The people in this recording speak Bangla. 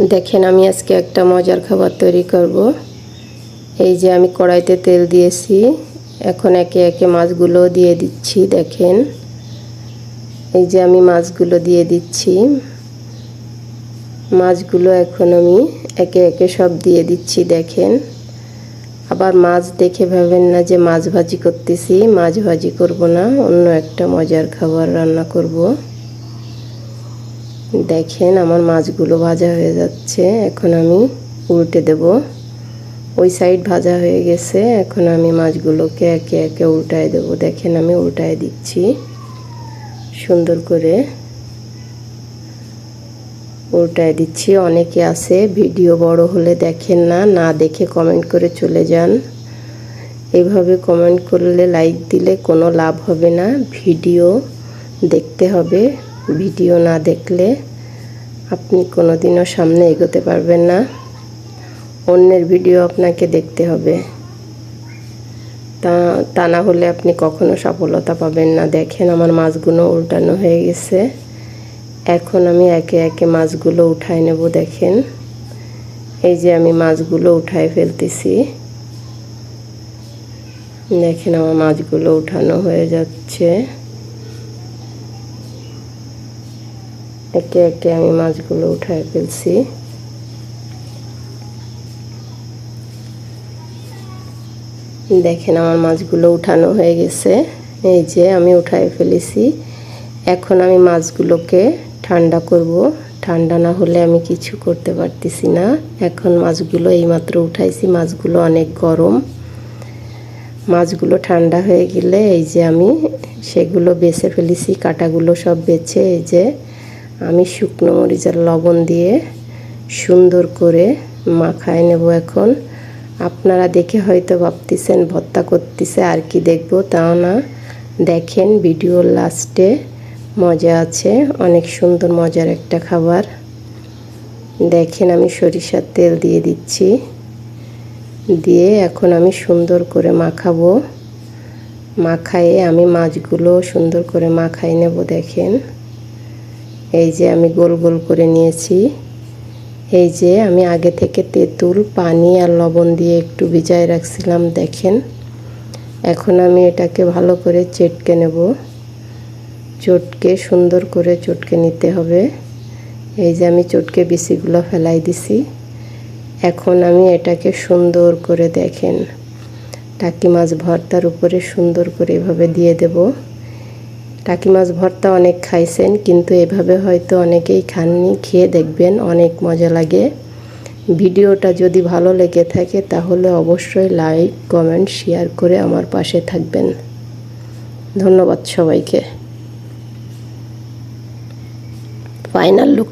দেখেন, আমি আজকে একটা মজার খাবার তৈরি করব। এই যে আমি কড়াইতে তেল দিয়েছি, এখন একে একে মাছগুলো দিয়ে দিচ্ছি, দেখেন। এই যে আমি মাছগুলো দিয়ে দিচ্ছি। মাছগুলো এখন আমি একে একে সব দিয়ে দিচ্ছি, দেখেন। আবার মাছ দেখে ভাবেন না যে মাছ ভাজি করতেছি, মাছ ভাজি করব না, অন্য একটা মজার খাবার রান্না করব। দেখেন আমার মাছগুলো ভাজা হয়ে যাচ্ছে, এখন আমি উল্টে দেব। ওই সাইড ভাজা হয়ে গেছে, এখন আমি মাছগুলোকে একে একে উল্টায় দেব। দেখেন আমি উল্টায় দিচ্ছি সুন্দর করে। উল্টায় দিচ্ছি, অনেকে আছে, ভিডিও বড় হলে দেখেন না না দেখে কমেন্ট করে চলে যান। এভাবে কমেন্ট করলে লাইক দিলে কোনো লাভ হবে না। ভিডিও দেখতে হবে, ভিডিও না দেখলে আপনি কোনো দিনও সামনে এগোতে পারবেন না। অন্যের ভিডিও আপনাকে দেখতে হবে। তা তা না হলে আপনি কখনো সফলতা পাবেন না। দেখেন আমার মাছগুলো উল্টানো হয়ে গেছে। এখন আমি একে একে মাছগুলো উঠাই নেব, দেখেন। এই যে আমি মাছগুলো উঠাই ফেলতেছি। দেখেন আমার মাছগুলো উঠানো হয়ে যাচ্ছে। একে একে আমি মাছগুলো উঠায় ফেলছি। দেখেন আমার মাছগুলো উঠানো হয়ে গেছে। এই যে আমি উঠায় ফেলেছি। এখন আমি মাছগুলোকে ঠান্ডা করব। ঠান্ডা না হলে আমি কিছু করতে পারতেছি না। এখন মাছগুলো এইমাত্র উঠাইছি। মাছগুলো অনেক গরম। মাছগুলো ঠান্ডা হয়ে গেলে এই যে আমি সেগুলো বেছে ফেলেছি। কাটাগুলো সব বেছে এই যে আমি শুকনো মরিচের লবণ দিয়ে সুন্দর করে মাখায় নেব এখন। আপনারা দেখে হয়তো ভাবতেছেন ভর্তা করতেছে, আর কি দেখব তাও না। দেখেন ভিডিওর লাস্টে মজা আছে, অনেক সুন্দর মজার একটা খাবার। দেখেন, আমি সরিষার তেল দিয়ে দিচ্ছি। দিয়ে এখন আমি সুন্দর করে মাখাবো। মাখায়ে আমি মাছগুলো সুন্দর করে মাখাই নেব, দেখেন। এই যে আমি গোল গোল করে নিয়েছি। এই যে আমি আগে থেকে তেঁতুল, পানি আর লবণ দিয়ে একটু ভিজায় রাখছিলাম, দেখেন। এখন আমি এটাকে ভালো করে চেটকে নেব। চটকে, সুন্দর করে চটকে নিতে হবে। এই যে আমি চটকে বিচিগুলো ফেলাই দিছি। এখন আমি এটাকে সুন্দর করে দেখেন। টাকি মাছ ভর্তার উপরে সুন্দর করে এভাবে দিয়ে দেব। টাকি মাছ ভর্তা অনেক খাইছেন, কিন্তু এভাবে হয়তো অনেকেই খাননি। খেয়ে দেখবেন, অনেক মজা লাগে। ভিডিওটা যদি ভালো লেগে থাকে, তাহলে অবশ্যই লাইক, কমেন্ট, শেয়ার করে আমার পাশে থাকবেন। ধন্যবাদ সবাইকে। Final look